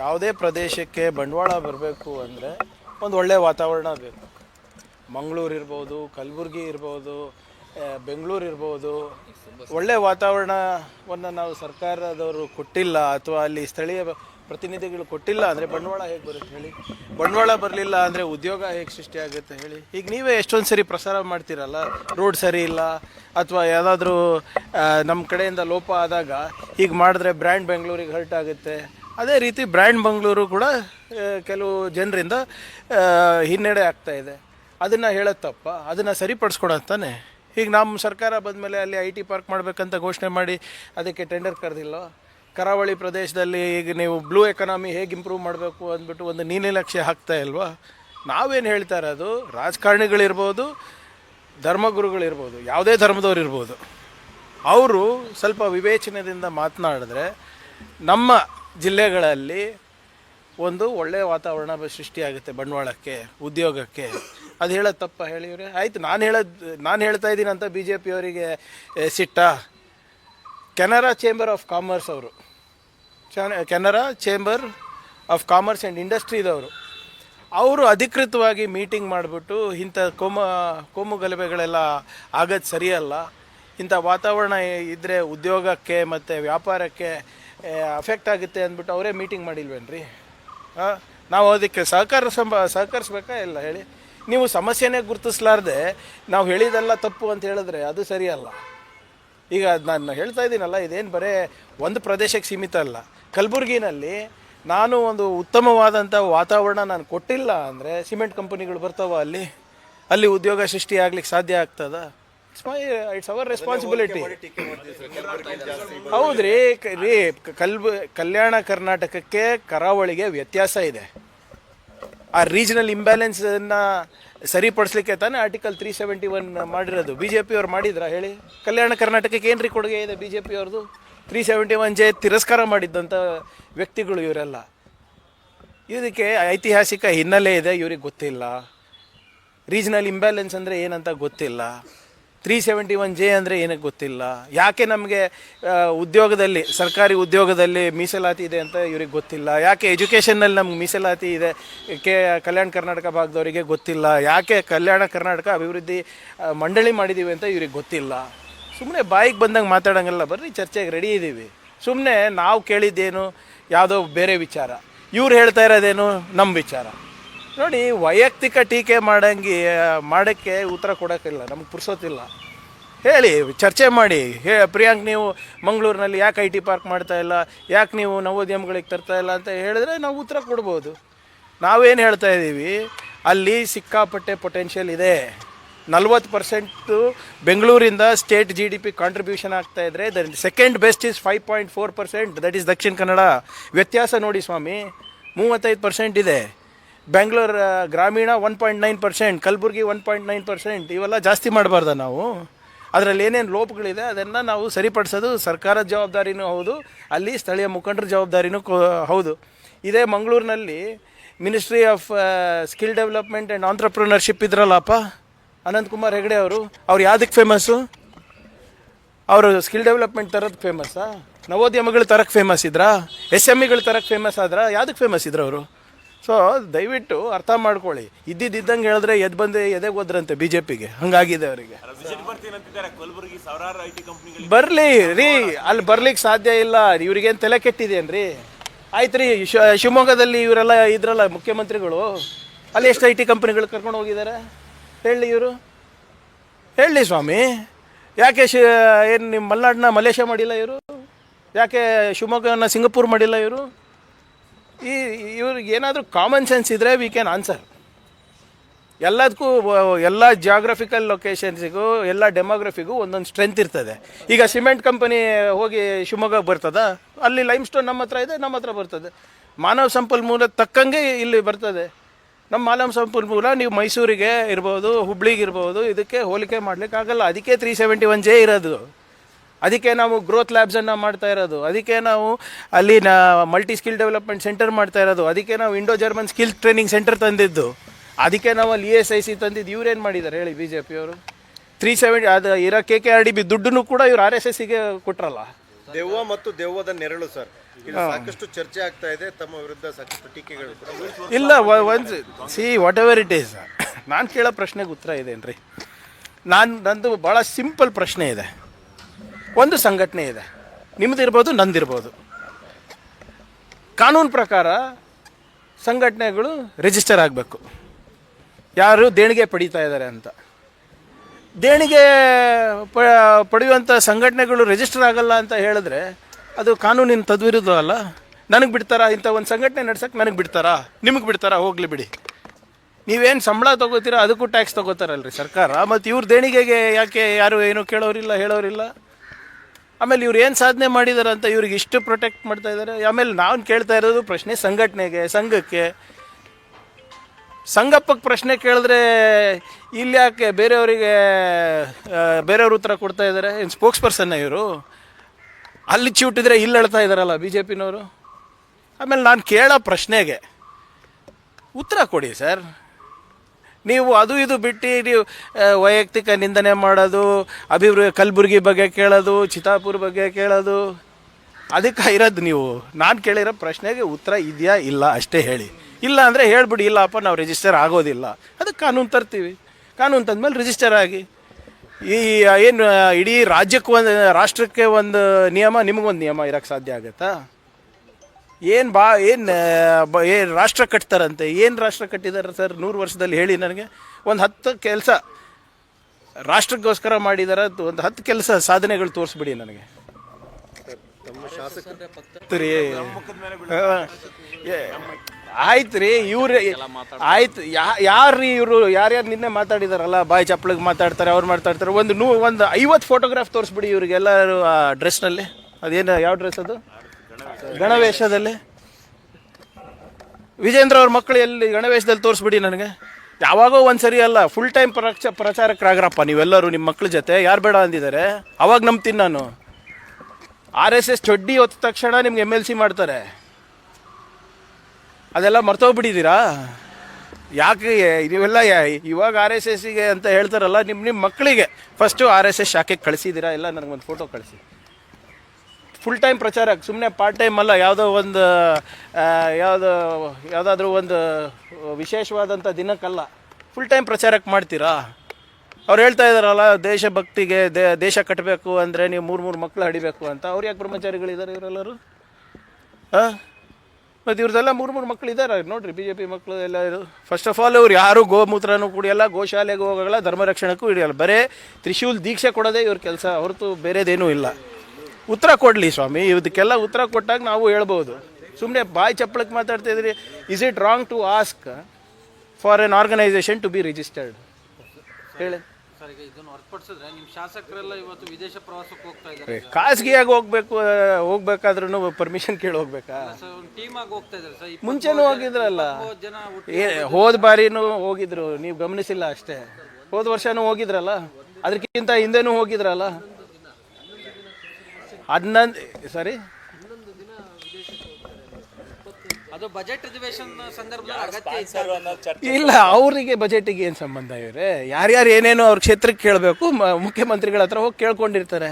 ಯಾವುದೇ ಪ್ರದೇಶಕ್ಕೆ ಬಂಡವಾಳ ಬರಬೇಕು ಅಂದರೆ ಒಂದು ಒಳ್ಳೆಯ ವಾತಾವರಣ ಬೇಕು. ಮಂಗಳೂರು ಇರ್ಬೋದು, ಕಲಬುರಗಿ ಇರ್ಬೋದು ಬೆಂಗಳೂರು ಇರ್ಬೋದು. ಒಳ್ಳೆಯ ವಾತಾವರಣವನ್ನು ನಾವು ಸರ್ಕಾರದವರು ಕೊಟ್ಟಿಲ್ಲ ಅಥವಾ ಅಲ್ಲಿ ಸ್ಥಳೀಯ ಪ್ರತಿನಿಧಿಗಳು ಕೊಟ್ಟಿಲ್ಲ ಅಂದರೆ ಬಂಡವಾಳ ಹೇಗೆ ಬರುತ್ತೆ ಹೇಳಿ? ಬಂಡವಾಳ ಬರಲಿಲ್ಲ ಅಂದರೆ ಉದ್ಯೋಗ ಹೇಗೆ ಸೃಷ್ಟಿಯಾಗುತ್ತೆ ಹೇಳಿ? ಈಗ ನೀವೇ ಎಷ್ಟೊಂದು ಸರಿ ಪ್ರಸಾರ ಮಾಡ್ತೀರಲ್ಲ, ರೋಡ್ ಸರಿ ಇಲ್ಲ ಅಥವಾ ಯಾವುದಾದ್ರೂ ನಮ್ಮ ಕಡೆಯಿಂದ ಲೋಪ ಆದಾಗ ಹೀಗೆ ಮಾಡಿದ್ರೆ ಬ್ರ್ಯಾಂಡ್ ಬೆಂಗಳೂರಿಗೆ ಹರ್ಟ್ ಆಗುತ್ತೆ. ಅದೇ ರೀತಿ ಬ್ರ್ಯಾಂಡ್ ಬೆಂಗಳೂರು ಕೂಡ ಕೆಲವು ಜನರಿಂದ ಹಿನ್ನಡೆ ಆಗ್ತಾ ಇದೆ. ಅದನ್ನು ಹೇಳೋದು ತಪ್ಪ ಅದನ್ನು ಸರಿಪಡಿಸ್ಕೊಡೋದು ತಾನೆ ಈಗ ನಮ್ಮ ಸರ್ಕಾರ ಬಂದಮೇಲೆ ಅಲ್ಲಿ ಐ ಟಿ ಪಾರ್ಕ್ ಮಾಡಬೇಕಂತ ಘೋಷಣೆ ಮಾಡಿ ಅದಕ್ಕೆ ಟೆಂಡರ್ ಕರೆದಿಲ್ಲ. ಕರಾವಳಿ ಪ್ರದೇಶದಲ್ಲಿ ಈಗ ನೀವು ಬ್ಲೂ ಎಕನಾಮಿ ಹೇಗೆ ಇಂಪ್ರೂವ್ ಮಾಡಬೇಕು ಅಂದ್ಬಿಟ್ಟು ಒಂದು ನೀಲಿ ಲಕ್ಷ್ಯ ಹಾಕ್ತಾ ಇಲ್ವಾ? ನಾವೇನು ಹೇಳ್ತಾ ಇರೋದು, ರಾಜಕಾರಣಿಗಳಿರ್ಬೋದು, ಧರ್ಮಗುರುಗಳಿರ್ಬೋದು, ಯಾವುದೇ ಧರ್ಮದವ್ರು ಇರ್ಬೋದು. ಅವರು ಸ್ವಲ್ಪ ವಿವೇಚನೆಯಿಂದ ಮಾತನಾಡಿದ್ರೆ ನಮ್ಮ ಜಿಲ್ಲೆಗಳಲ್ಲಿ ಒಂದು ಒಳ್ಳೆಯ ವಾತಾವರಣ ಸೃಷ್ಟಿಯಾಗುತ್ತೆ ಬಂಡವಾಳಕ್ಕೆ, ಉದ್ಯೋಗಕ್ಕೆ. ಅದು ಹೇಳೋದು ತಪ್ಪ ಹೇಳಿವ್ರೆ ಆಯಿತು, ನಾನು ಹೇಳೋದು, ನಾನು ಹೇಳ್ತಾ ಇದ್ದೀನಿ ಅಂತ ಬಿ ಜೆ ಪಿಯವರಿಗೆ ಸಿಟ್ಟ. ಕೆನರಾ ಚೇಂಬರ್ ಆಫ್ ಕಾಮರ್ಸ್ ಅವರು. Canara chamber of commerce and ಇಂಡಸ್ಟ್ರಿದವರು ಅವರು ಅಧಿಕೃತವಾಗಿ ಮೀಟಿಂಗ್ ಮಾಡಿಬಿಟ್ಟು ಇಂಥ ಕೋಮ, ಕೋಮು ಗಲಭೆಗಳೆಲ್ಲ ಆಗೋದು ಸರಿಯಲ್ಲ. ಇಂಥ ವಾತಾವರಣ ಇದ್ದರೆ ಉದ್ಯೋಗಕ್ಕೆ ಮತ್ತು ವ್ಯಾಪಾರಕ್ಕೆ ಅಫೆಕ್ಟ್ ಆಗುತ್ತೆ ಅಂದ್ಬಿಟ್ಟು ಅವರೇ ಮೀಟಿಂಗ್ ಮಾಡಿಲ್ವೇನ್ರಿ? ಹಾಂ? ನಾವು ಅದಕ್ಕೆ ಸಹಕಾರ ಸಂಬ, ಸಹಕರಿಸ್ಬೇಕಾ ಇಲ್ಲ ಹೇಳಿ? ನೀವು ಸಮಸ್ಯೆನೇ ಗುರುತಿಸ್ಲಾರ್ದೆ ನಾವು ಹೇಳಿದೆಲ್ಲ ತಪ್ಪು ಅಂತ ಹೇಳಿದ್ರೆ ಅದು ಸರಿಯಲ್ಲ ಈಗ ನಾನು ಹೇಳ್ತಾ ಇದ್ದೀನಲ್ಲ, ಇದೇನು ಬರೇ ಒಂದು ಪ್ರದೇಶಕ್ಕೆ ಸೀಮಿತ ಅಲ್ಲ. ಕಲಬುರಗಿನಲ್ಲಿ ನಾನು ಒಂದು ಉತ್ತಮವಾದಂಥ ವಾತಾವರಣ ನಾನು ಕೊಟ್ಟಿಲ್ಲ ಅಂದರೆ ಸಿಮೆಂಟ್ ಕಂಪನಿಗಳು ಬರ್ತಾವ ಅಲ್ಲಿ. ಅಲ್ಲಿ ಉದ್ಯೋಗ ಸೃಷ್ಟಿ ಆಗ್ಲಿಕ್ಕೆ ಸಾಧ್ಯ ಆಗ್ತದ? It's my it's our responsibility ಹೌದ್ರಿ ರೀ ಕಲ್ಬ ಕಲ್ಯಾಣ ಕರ್ನಾಟಕಕ್ಕೆ ಕರಾವಳಿಗೆ ವ್ಯತ್ಯಾಸ ಇದೆ. ಆ ರೀಜನಲ್ ಇಂಬ್ಯಾಲೆನ್ಸನ್ನು ಸರಿಪಡಿಸ್ಲಿಕ್ಕೆ ತಾನೇ ಆರ್ಟಿಕಲ್ ತ್ರೀ ಸೆವೆಂಟಿ ಒನ್ ಮಾಡಿರೋದು ಬಿ ಜೆ ಪಿಯವ್ರು ಮಾಡಿದ್ರಾ ಹೇಳಿ? ಕಲ್ಯಾಣ ಕರ್ನಾಟಕಕ್ಕೆ ಏನ್ರಿ ಕೊಡುಗೆ ಇದೆ ಬಿ ಜೆ ಪಿಯವ್ರದ್ದು ತ್ರೀ ಸೆವೆಂಟಿ ಒನ್ ಜೆ ತಿರಸ್ಕಾರ ಮಾಡಿದ್ದಂಥ ವ್ಯಕ್ತಿಗಳು ಇವರೆಲ್ಲ. ಇದಕ್ಕೆ ಐತಿಹಾಸಿಕ ಹಿನ್ನೆಲೆ ಇದೆ ಇವ್ರಿಗೆ ಗೊತ್ತಿಲ್ಲ. ರೀಜನಲ್ ಇಂಬ್ಯಾಲೆನ್ಸ್ ಅಂದರೆ ಏನಂತ ಗೊತ್ತಿಲ್ಲ. ತ್ರೀ ಸೆವೆಂಟಿ ಒನ್ ಜೆ ಅಂದರೆ ಏನಕ್ಕೆ ಗೊತ್ತಿಲ್ಲ? ಯಾಕೆ ನಮಗೆ ಉದ್ಯೋಗದಲ್ಲಿ, ಸರ್ಕಾರಿ ಉದ್ಯೋಗದಲ್ಲಿ ಮೀಸಲಾತಿ ಇದೆ ಅಂತ ಇವ್ರಿಗೆ ಗೊತ್ತಿಲ್ಲ? ಯಾಕೆ ಎಜುಕೇಷನ್ನಲ್ಲಿ ನಮ್ಗೆ ಮೀಸಲಾತಿ ಇದೆ? ಕೆ, ಕಲ್ಯಾಣ ಕರ್ನಾಟಕ ಭಾಗದವರಿಗೆ ಗೊತ್ತಿಲ್ಲ. ಯಾಕೆ ಕಲ್ಯಾಣ ಕರ್ನಾಟಕ ಅಭಿವೃದ್ಧಿ ಮಂಡಳಿ ಮಾಡಿದ್ದೀವಿ ಅಂತ ಇವ್ರಿಗೆ ಗೊತ್ತಿಲ್ಲ? ಸುಮ್ಮನೆ ಬಾಯಿಗೆ ಬಂದಂಗೆ ಮಾತಾಡೋಂಗಲ್ಲ ಬರ್ರಿ, ಚರ್ಚೆಗೆ ರೆಡಿ ಇದ್ದೀವಿ ಸುಮ್ಮನೆ ನಾವು ಕೇಳಿದ್ದೇನು? ಯಾವುದೋ ಬೇರೆ ವಿಚಾರ. ಇವ್ರು ಹೇಳ್ತಾ ಇರೋದೇನು? ನಮ್ಮ ವಿಚಾರ. ನೋಡಿ, ವೈಯಕ್ತಿಕ ಟೀಕೆ ಮಾಡಂಗೆ, ಮಾಡೋಕ್ಕೆ ಉತ್ತರ ಕೊಡೋಕ್ಕಿಲ್ಲ, ನಮ್ಗೆ ಪುರ್ಸೋತಿಲ್ಲ ಹೇಳಿ, ಚರ್ಚೆ ಮಾಡಿ. ಹೇ, ಪ್ರಿಯಾಂಕ್, ನೀವು ಮಂಗಳೂರಿನಲ್ಲಿ ಯಾಕೆ ಐ ಟಿ ಪಾರ್ಕ್ ಮಾಡ್ತಾ ಇಲ್ಲ? ಯಾಕೆ ನೀವು ನವೋದ್ಯಮಗಳಿಗೆ ತರ್ತಾ ಇಲ್ಲ ಅಂತ ಹೇಳಿದ್ರೆ ನಾವು ಉತ್ತರ ಕೊಡ್ಬೋದು. ನಾವೇನು ಹೇಳ್ತಾ ಇದ್ದೀವಿ ಅಲ್ಲಿ ಸಿಕ್ಕಾಪಟ್ಟೆ ಪೊಟೆನ್ಷಿಯಲ್ ಇದೆ. ನಲ್ವತ್ತು ಪರ್ಸೆಂಟು ಬೆಂಗಳೂರಿಂದ state G D P contribution ಆಗ್ತಾ ಇದ್ರೆ the second best is five point four percent that is Dakshina Kannada ವ್ಯತ್ಯಾಸ ನೋಡಿ ಸ್ವಾಮಿ, ಮೂವತ್ತೈದು ಪರ್ಸೆಂಟ್ ಇದೆ. ಬೆಂಗಳೂರು ಗ್ರಾಮೀಣ one point nine percent Kalaburagi one point nine percent ಇವೆಲ್ಲ ಜಾಸ್ತಿ ಮಾಡಬಾರ್ದ ನಾವು. ಅದರಲ್ಲಿ ಏನೇನು ಲೋಪಗಳಿದೆ, ಅದನ್ನು ನಾವು ಸರಿಪಡಿಸೋದು ಸರ್ಕಾರದ ಜವಾಬ್ದಾರಿನೂ ಹೌದು, ಅಲ್ಲಿ ಸ್ಥಳೀಯ ಮುಖಂಡರ ಜವಾಬ್ದಾರಿನೂ ಹೌದು. ಇದೇ ಮಂಗಳೂರಿನಲ್ಲಿ ministry of skill development and entrepreneurship ಇದ್ರಲ್ಲಪ್ಪ, Ananthkumar Hegde ಅವರು, ಅವ್ರು ಯಾವುದಕ್ಕೆ ಫೇಮಸ್ಸು ಅವರು ಸ್ಕಿಲ್ ಡೆವಲಪ್ಮೆಂಟ್ ತರೋದು ಫೇಮಸ್ಸಾ ನವೋದ್ಯಮಗಳು ತರಕ್ಕೆ ಫೇಮಸ್ ಇದ್ರಾ? ಎಸ್ ಎಂ ಇಗಳು ತರಕ್ಕೆ ಫೇಮಸ್ ಆದ್ರಾ? ಯಾವ್ದಕ್ಕೆ ಫೇಮಸ್ ಇದ್ರು ಅವರು ಸೊ ದಯವಿಟ್ಟು ಅರ್ಥ ಮಾಡ್ಕೊಳ್ಳಿ. ಇದ್ದಿದ್ದಂಗೆ ಹೇಳಿದ್ರೆ ಎದ್ ಬಂದೆ ಎದೆಗೆ ಹೋದ್ರಂತೆ ಬಿ ಜೆ ಪಿಗೆ ಹಂಗಾಗಿದೆ ಅವರಿಗೆ ಬರಲಿ ರೀ ಅಲ್ಲಿ ಬರ್ಲಿಕ್ಕೆ ಸಾಧ್ಯ ಇಲ್ಲ. ಇವ್ರಿಗೇನು ತಲೆ ಕೆಟ್ಟಿದೇನ್ರಿ ಆಯ್ತು ರೀ ಶಿವ ಶಿವಮೊಗ್ಗದಲ್ಲಿ ಇವರೆಲ್ಲ ಇದ್ರಲ್ಲ ಮುಖ್ಯಮಂತ್ರಿಗಳು? ಅಲ್ಲಿ ಎಷ್ಟು ಐ ಟಿ ಕಂಪ್ನಿಗಳು ಕರ್ಕೊಂಡು ಹೋಗಿದ್ದಾರೆ? ಹೇಳಿ ಇವರು. ಹೇಳಿ ಸ್ವಾಮಿ. ಯಾಕೆ ಶಿ ಏನು ನಿಮ್ಮ ಮಲೆನಾಡನ್ನ ಮಲೇಷ್ಯಾ ಮಾಡಿಲ್ಲ ಇವರು? ಯಾಕೆ ಶಿವಮೊಗ್ಗನ ಸಿಂಗಪೂರ್ ಮಾಡಿಲ್ಲ ಇವರು? ಈ ಇವ್ರಿಗೆ ಏನಾದರೂ ಕಾಮನ್ ಸೆನ್ಸ್ ಇದ್ದರೆ ವಿ ಕ್ಯಾನ್ ಆನ್ಸರ್ ಎಲ್ಲದಕ್ಕೂ ಎಲ್ಲ ಜಾಗ್ರಫಿಕಲ್ ಲೊಕೇಶನ್ಸಿಗೂ ಎಲ್ಲ ಡೆಮೋಗ್ರಫಿಗೂ ಒಂದೊಂದು ಸ್ಟ್ರೆಂತ್ ಇರ್ತದೆ. ಈಗ ಸಿಮೆಂಟ್ ಕಂಪನಿ ಹೋಗಿ ಶಿವಮೊಗ್ಗ ಬರ್ತದ, ಅಲ್ಲಿ ಲೈಮ್ ಸ್ಟೋನ್ ನಮ್ಮ ಹತ್ರ ಇದೆ, ನಮ್ಮ ಹತ್ರ ಬರ್ತದೆ. ಮಾನವ ಸಂಪನ್ಮೂಲ ತಕ್ಕಂಗೆ ಇಲ್ಲಿ ಬರ್ತದೆ. ನಮ್ಮ ಮಾನವ ಸಂಪನ್ಮೂಲ ನೀವು ಮೈಸೂರಿಗೆ ಇರ್ಬೋದು, ಹುಬ್ಳಿಗೆ ಇರ್ಬೋದು, ಇದಕ್ಕೆ ಹೋಲಿಕೆ ಮಾಡ್ಲಿಕ್ಕೆ ಆಗಲ್ಲ ಅದಕ್ಕೆ ತ್ರೀ ಸೆವೆಂಟಿ ಒನ್ ಜೆ ಇರೋದು. ಅದಕ್ಕೆ ನಾವು ಗ್ರೋತ್ ಲ್ಯಾಬ್ಸನ್ನು ಮಾಡ್ತಾ ಇರೋದು. ಅದಕ್ಕೆ ನಾವು ಅಲ್ಲಿ ಮಲ್ಟಿ ಸ್ಕಿಲ್ ಡೆವಲಪ್ಮೆಂಟ್ ಸೆಂಟರ್ ಮಾಡ್ತಾ ಇರೋದು. ಅದಕ್ಕೆ ನಾವು Indo German skill training centre ತಂದಿದ್ದು. ಅದಕ್ಕೆ ನಾವು ಅಲ್ಲಿ ಇ ಎಸ್ ಐ ಸಿ ತಂದಿದ್ದು. ಇವ್ರೇನು ಮಾಡಿದ್ದಾರೆ ಹೇಳಿ ಬಿ ಜೆ ಪಿಯವರು ತ್ರೀ ಸೆವೆಂಟಿ ಅದು ಇರೋ K K R D B ದುಡ್ಡನ್ನು ಕೂಡ ಇವ್ರು ಆರ್ ಎಸ್ ಎಸ್ಸಿಗೆ ಕೊಟ್ರಲ್ಲ. ದೆವ್ವ ಮತ್ತು ದೆವ್ವದ ನೆರಳು ಸರ್. ಸಾಕಷ್ಟು ಚರ್ಚೆ ಆಗ್ತಾ ಇದೆ. ತಮ್ಮ ವಿರುದ್ಧ ಸಾಕಷ್ಟು ಟೀಕೆಗಳು ಇಲ್ಲ ಒಂದು see whatever it is ನಾನು ಕೇಳೋ ಪ್ರಶ್ನೆಗೆ ಉತ್ತರ ಇದೇನ್ರಿ? ನಾನು ನಂದು ಭಾಳ ಸಿಂಪಲ್ ಪ್ರಶ್ನೆ ಇದೆ. ಒಂದು ಸಂಘಟನೆ ಇದೆ. ನಿಮ್ಮದಿರ್ಬೋದು ನಂದಿರ್ಬೋದು. ಕಾನೂನು ಪ್ರಕಾರ ಸಂಘಟನೆಗಳು ರಿಜಿಸ್ಟರ್ ಆಗಬೇಕು. ಯಾರು ದೇಣಿಗೆ ಪಡೀತಾ ಇದ್ದಾರೆ ಅಂತ. ದೇಣಿಗೆ ಪ ಪಡೆಯುವಂಥ ಸಂಘಟನೆಗಳು ರಿಜಿಸ್ಟರ್ ಆಗಲ್ಲ ಅಂತ ಹೇಳಿದ್ರೆ ಅದು ಕಾನೂನಿನ ತದ್ವಿರುದ್ಧ ಅಲ್ಲ. ನನಗೆ ಬಿಡ್ತಾರಾ? ಇಂಥ ಒಂದು ಸಂಘಟನೆ ನಡ್ಸೋಕ್ಕೆ ನನಗೆ ಬಿಡ್ತಾರಾ? ನಿಮಗೆ ಬಿಡ್ತಾರಾ? ಹೋಗಲಿ ಬಿಡಿ. ನೀವೇನು ಸಂಬಳ ತೊಗೋತೀರಾ? ಅದಕ್ಕೂ ಟ್ಯಾಕ್ಸ್ ತೊಗೋತಾರಲ್ರಿ ಸರ್ಕಾರ. ಮತ್ತು ಇವ್ರ ದೇಣಿಗೆಗೆ ಯಾಕೆ ಯಾರು ಏನು ಕೇಳೋರಿಲ್ಲ, ಹೇಳೋರಿಲ್ಲ? ಆಮೇಲೆ ಇವ್ರು ಏನು ಸಾಧನೆ ಮಾಡಿದಾರೆ ಅಂತ ಇವ್ರಿಗೆ ಇಷ್ಟು ಪ್ರೊಟೆಕ್ಟ್ ಮಾಡ್ತಾ ಇದ್ದಾರೆ ಆಮೇಲೆ ನಾನು ಕೇಳ್ತಾ ಇರೋದು ಪ್ರಶ್ನೆ ಸಂಘಟನೆಗೆ, ಸಂಘಕ್ಕೆ. ಸಂಗಪ್ಪಕ್ಕೆ ಪ್ರಶ್ನೆ ಕೇಳಿದ್ರೆ ಇಲ್ಲಿ ಯಾಕೆ ಬೇರೆಯವರಿಗೆ ಬೇರೆಯವ್ರ ಉತ್ತರ ಕೊಡ್ತಾ ಇದ್ದಾರೆ ಏನು ಸ್ಪೋಕ್ಸ್ ಪರ್ಸನ್ನ ಇವರು? ಅಲ್ಲಿ ಚಿವುಟಿದ್ರೆ ಇಲ್ಲಿ ಹೇಳ್ತಾ ಇದ್ದಾರಲ್ಲ ಬಿ ಜೆ ಪಿನವರು ಆಮೇಲೆ ನಾನು ಕೇಳೋ ಪ್ರಶ್ನೆಗೆ ಉತ್ತರ ಕೊಡಿ ಸರ್. ನೀವು ಅದು ಇದು ಬಿಟ್ಟು ನೀವು ವೈಯಕ್ತಿಕ ನಿಂದನೆ ಮಾಡೋದು ಅಭಿವೃದ್ಧಿ ಕಲಬುರ್ಗಿ ಬಗ್ಗೆ ಕೇಳೋದು, ಚಿತಾಪುರ ಬಗ್ಗೆ ಕೇಳೋದು, ಅದಕ್ಕೆ ಇರೋದು ನೀವು. ನಾನು ಕೇಳಿರೋ ಪ್ರಶ್ನೆಗೆ ಉತ್ತರ ಇದೆಯಾ ಇಲ್ಲ ಅಷ್ಟೇ ಹೇಳಿ. ಇಲ್ಲ ಅಂದರೆ ಹೇಳ್ಬಿಡಿ ಇಲ್ಲಪ್ಪ ನಾವು ರಿಜಿಸ್ಟರ್ ಆಗೋದಿಲ್ಲ. ಅದಕ್ಕೆ ಕಾನೂನು ತರ್ತೀವಿ. ಕಾನೂನು ತಂದಮೇಲೆ ರಿಜಿಸ್ಟರ್ ಆಗಿ. ಈ ಏನು ಇಡೀ ರಾಜ್ಯಕ್ಕೆ ಒಂದು, ರಾಷ್ಟ್ರಕ್ಕೆ ಒಂದು ನಿಯಮ, ನಿಮಗೊಂದು ನಿಯಮ ಇರೋಕ್ಕೆ ಸಾಧ್ಯ ಆಗುತ್ತಾ? ಏನು ಬಾ, ಏನು ಏನು ರಾಷ್ಟ್ರ ಕಟ್ತಾರಂತೆ? ಏನು ರಾಷ್ಟ್ರ ಕಟ್ಟಿದ್ದಾರೆ ಸರ್? ನೂರು ವರ್ಷದಲ್ಲಿ ಹೇಳಿ ನನಗೆ. ಒಂದು ಹತ್ತು ಕೆಲಸ ರಾಷ್ಟ್ರಕ್ಕೋಸ್ಕರ ಮಾಡಿದಾರ. ಒಂದು ಹತ್ತು ಕೆಲಸ ಸಾಧನೆಗಳು ತೋರಿಸ್ಬಿಡಿ ನನಗೆ. ರೀ ಆಯ್ತು ರೀ ಇವ್ರು, ಆಯ್ತು, ಯಾ, ಯಾರ್ರೀ ಇವರು? ಯಾರ್ಯಾರು ನಿನ್ನೆ ಮಾತಾಡಿದಾರಲ್ಲ? ಬಾಯಿ ಚಪ್ಪಳಿಗೆ ಮಾತಾಡ್ತಾರೆ, ಅವ್ರು ಮಾತಾಡ್ತಾರೆ. ಒಂದು ನೂ, ಒಂದು ಐವತ್ತು ಫೋಟೋಗ್ರಾಫ್ ತೋರಿಸ್ಬಿಡಿ ಇವ್ರಿಗೆಲ್ಲರೂ ಆ ಡ್ರೆಸ್ನಲ್ಲಿ ಅದೇನು, ಯಾವ ಡ್ರೆಸ್ ಅದು? ಗಣವೇಷದಲ್ಲಿ ವಿಜೇಂದ್ರ ಅವ್ರ ಮಕ್ಕಳು ಎಲ್ಲಿ ಗಣವೇಶದಲ್ಲಿ ತೋರಿಸ್ಬಿಡಿ ನನಗೆ. ಯಾವಾಗೋ ಒಂದು ಸರಿ ಅಲ್ಲ ಫುಲ್ ಟೈಮ್ ಪ್ರಚ ಪ್ರಚಾರಕರಾಗ್ರಪ್ಪ ನೀವೆಲ್ಲರೂ ನಿಮ್ಮ ಮಕ್ಕಳ ಜೊತೆ. ಯಾರು ಬೇಡ ಅಂದಿದ್ದಾರೆ? ಅವಾಗ ನಂಬ್ತೀನಿ ನಾನು. ಆರ್ ಎಸ್ ಎಸ್ ಚೊಡ್ಡಿ ಹೊತ್ತ ತಕ್ಷಣ ನಿಮ್ಗೆ ಎಂ ಎಲ್ ಸಿ ಮಾಡ್ತಾರೆ. ಅದೆಲ್ಲ ಮರ್ತೋಗ್ಬಿಟ್ಟಿದ್ದೀರಾ? ಯಾಕೆ ನೀವೆಲ್ಲ ಇವಾಗ ಆರ್ ಎಸ್ ಎಸ್ಸಿಗೆ ಅಂತ ಹೇಳ್ತಾರಲ್ಲ ನಿಮ್ಮ ನಿಮ್ಮ ಮಕ್ಕಳಿಗೆ ಫಸ್ಟು ಆರ್ ಎಸ್ ಎಸ್ ಶಾಖೆಗೆ ಕಳಿಸಿದ್ದೀರಾ? ಎಲ್ಲ ನನಗೊಂದು ಫೋಟೋ ಕಳಿಸಿ. ಫುಲ್ ಟೈಮ್ ಪ್ರಚಾರಕ್ಕೆ ಸುಮ್ಮನೆ ಪಾರ್ಟ್ ಟೈಮ್ ಅಲ್ಲ, ಯಾವುದೋ ಒಂದು ಯಾವುದೋ, ಯಾವುದಾದ್ರೂ ಒಂದು ವಿಶೇಷವಾದಂಥ ದಿನಕ್ಕಲ್ಲ ಫುಲ್ ಟೈಮ್ ಪ್ರಚಾರಕ್ಕೆ ಮಾಡ್ತೀರಾ? ಅವ್ರು ಹೇಳ್ತಾ ಇದ್ದಾರಲ್ಲ ದೇಶಭಕ್ತಿಗೆ ದೇಶ ಕಟ್ಟಬೇಕು ಅಂದರೆ ನೀವು ಮೂರು ಮೂರು ಮಕ್ಕಳು ಹಡಿಬೇಕು ಅಂತ. ಅವ್ರು ಯಾಕೆ ಬ್ರಹ್ಮಚಾರಿಗಳಿದ್ದಾರೆ ಇವರೆಲ್ಲರೂ? ಹಾಂ ಮತ್ತು ಇವ್ರದ್ದೆಲ್ಲ ಮೂರು ಮೂರು ಮಕ್ಕಳು ಇದ್ದಾರೆ ನೋಡಿರಿ ಬಿ ಜೆ ಪಿ ಮಕ್ಕಳು ಎಲ್ಲ ಇದು. ಫಸ್ಟ್ ಆಫ್ ಆಲ್ ಇವ್ರು ಯಾರು ಗೋಮೂತ್ರನೂ ಕುಡಿಯಲ್ಲ, ಗೋಶಾಲೆಗೆ ಹೋಗಲ್ಲ ಧರ್ಮ ರಕ್ಷಣೆಗೂ ಹಿಡಿಯಲ್ಲ. ಬರೇ ತ್ರಿಶೂಲ್ ದೀಕ್ಷೆ ಕೊಡೋದೇ ಇವ್ರ ಕೆಲಸ. ಹೊರತು ಬೇರೆದೇನೂ ಇಲ್ಲ. ಉತ್ತರ ಕೊಡಲಿ ಸ್ವಾಮಿ ಇದಕ್ಕೆಲ್ಲ ಉತ್ತರ ಕೊಟ್ಟಾಗ ನಾವು ಹೇಳ್ಬೋದು. ಸುಮ್ಮನೆ ಬಾಯಿ ಚಪ್ಪಳಕ್ಕೆ ಮಾತಾಡ್ತಾ ಇದ್ರಿ is it wrong to ask for an organisation to be registered ಹೇಳಿ. ಖಾಸಗಿಯಾಗಿ ಹೋಗ್ಬೇಕು ಹೋಗ್ಬೇಕಾದ್ರೂ ಪರ್ಮಿಷನ್ ಕೇಳಿ ಹೋಗ್ಬೇಕಾ? ಮುಂಚೆನೂ ಹೋಗಿದ್ರಲ್ಲ? ಹೋದ ಬಾರಿನೂ ಹೋಗಿದ್ರು ನೀವು ಗಮನಿಸಿಲ್ಲ ಅಷ್ಟೇ. ಹೋದ ವರ್ಷನೂ ಹೋಗಿದ್ರಲ್ಲ? ಅದಕ್ಕಿಂತ ಹಿಂದೆನೂ ಹೋಗಿದ್ರಲ್ಲ? ಹನ್ನೊಂದು ಸರಿ ಇಲ್ಲ ಅವರಿಗೆ ಬಜೆಟಿಗೆ ಏನು ಸಂಬಂಧ ಇವ್ರೆ? ಯಾರ್ಯಾರು ಏನೇನೋ ಅವ್ರ ಕ್ಷೇತ್ರಕ್ಕೆ ಕೇಳಬೇಕು ಮುಖ್ಯಮಂತ್ರಿಗಳ ಹತ್ರ ಹೋಗಿ ಕೇಳ್ಕೊಂಡಿರ್ತಾರೆ.